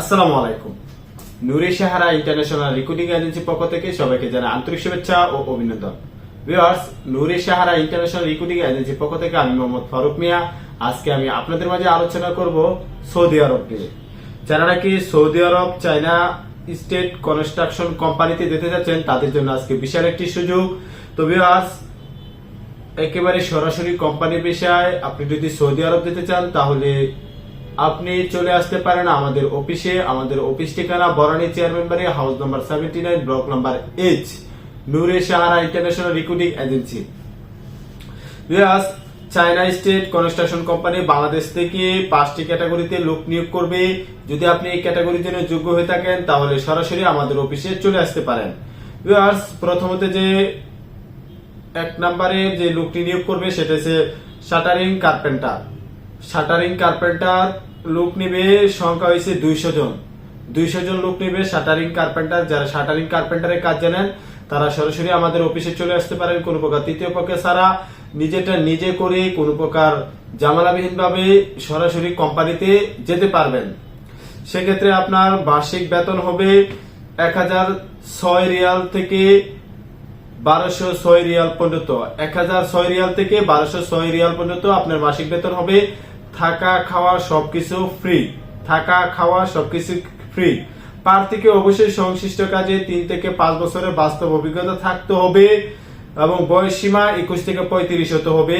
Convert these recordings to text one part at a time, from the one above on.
আসসালামু আলাইকুম। নুরে Sahara international recruiting agency পক্ষ থেকে সবাইকে জানা আন্তরিক শুভেচ্ছা ও অভিনন্দন। ভিউয়ার্স, নুরে সাহারা ইন্টারন্যাশনাল রিক্রুটিং এজেন্সি পক্ষ থেকে আমি মোহাম্মদ ফারুক মিয়া। আজকে আমি আপনাদের মাঝে আলোচনা করব সৌদি আরব নিয়ে। যারা নাকি সৌদি আরব, চায়না স্টেট কনস্ট্রাকশন কোম্পানিতে যেতে যাচ্ছেন, তাদের জন্য আজকে বিশাল একটি সুযোগ। তো ভিউয়ার্স, একেবারে সরাসরি কোম্পানির বিষয় আপনি যদি সৌদি আরব যেতে চান, তাহলে আপনি চলে আসতে পারেন আমাদের অফিসে। আমাদের অফিস ঠিকানা বরানি চেয়ারম্যান বাড়ি, house number seventy nine block number H Noore Sahara international recruiting agency. China state construction company Bangladesh থেকে পাঁচটি ক্যাটাগরিতে লোক নিয়োগ করবে। যদি আপনি এই ক্যাটাগরির জন্য যোগ্য হয়ে থাকেন, তাহলে সরাসরি আমাদের অফিসে চলে আসতে পারেন। বিয়াস প্রথমত যে এক নম্বরে যে লোকটি নিয়োগ করবে, সেটা হচ্ছে শাটারিং কার্পেন্টার। শাটারিং কার্পেন্টার লোক নিবে, সংখ্যা হয়েছে দুইশো জন। দুইশো জন লোক নিবে, শাটারিং কার্পেন্টার, যারা শাটারিং কার্পেন্টারের কাজ জানেন, তারা সরাসরি আমাদের অফিসে চলে আসতে পারেন কোনো প্রকার। তৃতীয় পক্ষে ছাড়া নিজেটা নিজে করে কোনো প্রকার জামালাবিহীন ভাবে সরাসরি কোম্পানিতে যেতে পারবেন। সেক্ষেত্রে আপনার বার্ষিক বেতন হবে এক হাজার ছয় রিয়াল থেকে বারোশো ছয় রিয়াল পর্যন্ত। এক হাজার ছয় রিয়াল থেকে বারোশো ছয় রিয়াল পর্যন্ত আপনার মাসিক বেতন হবে থাকা, খাওয়া সবকিছু ফ্রি থাকা, খাওয়া সবকিছু ফ্রি প্রার্থীকে অবশ্যই সংশ্লিষ্ট কাজে তিন থেকে পাঁচ বছরের বাস্তব অভিজ্ঞতা থাকতে হবে এবং বয়স সীমা একুশ থেকে পঁয়ত্রিশ হতে হবে।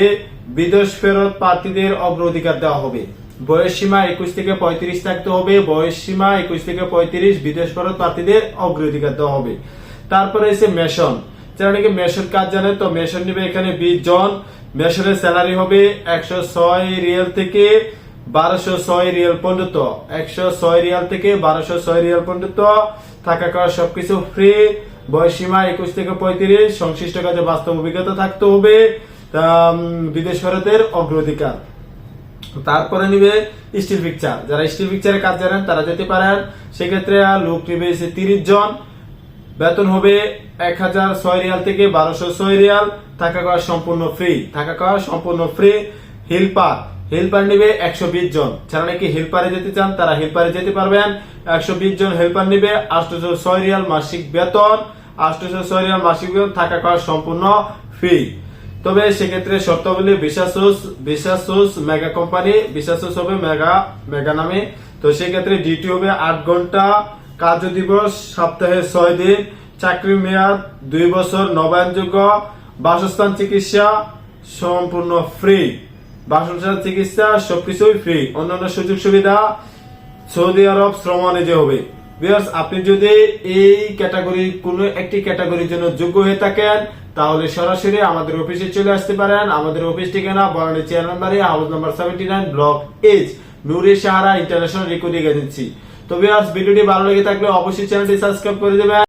বিদেশ ফেরত প্রার্থীদের অগ্রাধিকার দেওয়া হবে। বয়স সীমা একুশ থেকে পঁয়ত্রিশ থাকতে হবে। বয়স সীমা একুশ থেকে পঁয়ত্রিশ বিদেশ ফেরত প্রার্থীদের অগ্রাধিকার দেওয়া হবে। তারপরে এসে মেশন। যারা নাকি মেশন কাজ জানে তো মেশন নিবে এখানে বিশ জন। মেশনের স্যালারি হবে একশো ছয় রিয়াল থেকে বারোশো ছয় রিয়াল পর্যন্ত। একশো ছয় রিয়াল থেকে বারোশো ছয় রিয়াল পর্যন্ত। থাকা খাওয়া সবকিছু ফ্রি বয়স সীমা একুশ থেকে পঁয়ত্রিশ। সংশ্লিষ্ট কাজে বাস্তব অভিজ্ঞতা থাকতে হবে। বিদেশ ভারতের অগ্রাধিকার। তারপরে নিবে স্টিল পিকচার। যারা স্টিল পিকচারের কাজ জানেন তারা যেতে পারেন। সেক্ষেত্রে লোক নিবে তিরিশ জন। বেতন হবে এক হাজার ছয় রিয়াল থেকে বারোশো ছয় রিয়াল। থাকা খাওয়া সম্পূর্ণ ফ্রি থাকা খাওয়া সম্পূর্ণ ফ্রি হেল্পার হেল্পার নিবে একশো বিশ জন। যারা নাকি হেল্পারে যেতে চান, তারা হেল্পারে যেতে পারবেন। একশো বিশ জন হেল্পার নিবে আটশো ছয় রিয়াল মাসিক বেতন। আটশো ছয় রিয়াল মাসিক বেতন, থাকা খাওয়া সম্পূর্ণ ফ্রি তবে সেক্ষেত্রে শর্তাবলী বিশাসুস বিশাসুস মেগা কোম্পানি বিশাসুস হবে মেগা মেগা নামে। তো সেক্ষেত্রে ডিউটি হবে আট ঘণ্টা। কার্য দিবস, সপ্তাহে ছয় দিন চাকরি মেয়াদ, দুই বছর, নবায়নযোগ্য, বাসস্থান চিকিৎসা, সম্পূর্ণ ফ্রি বাসস্থান চিকিৎসা সবকিছুই ফ্রি অন্যান্য সুযোগ সুবিধা, সৌদি আরব শ্রম বাণিজ্য হবে। বিকজ আপনি যদি এই ক্যাটাগরি কোন একটি ক্যাটাগরির জন্য যোগ্য হয়ে থাকেন, তাহলে সরাসরি আমাদের অফিসে চলে আসতে পারেন। আমাদের অফিস ঠিকানা বরানি চেয়ার নাম্বারে house number seventy nine block H Noore Sahara international recruiting agency তো ভিউয়ার্স ভিডিওটি ভালো লেগে থাকলে অবশ্যই চ্যানেলটি সাবস্ক্রাইব করে দেবেন।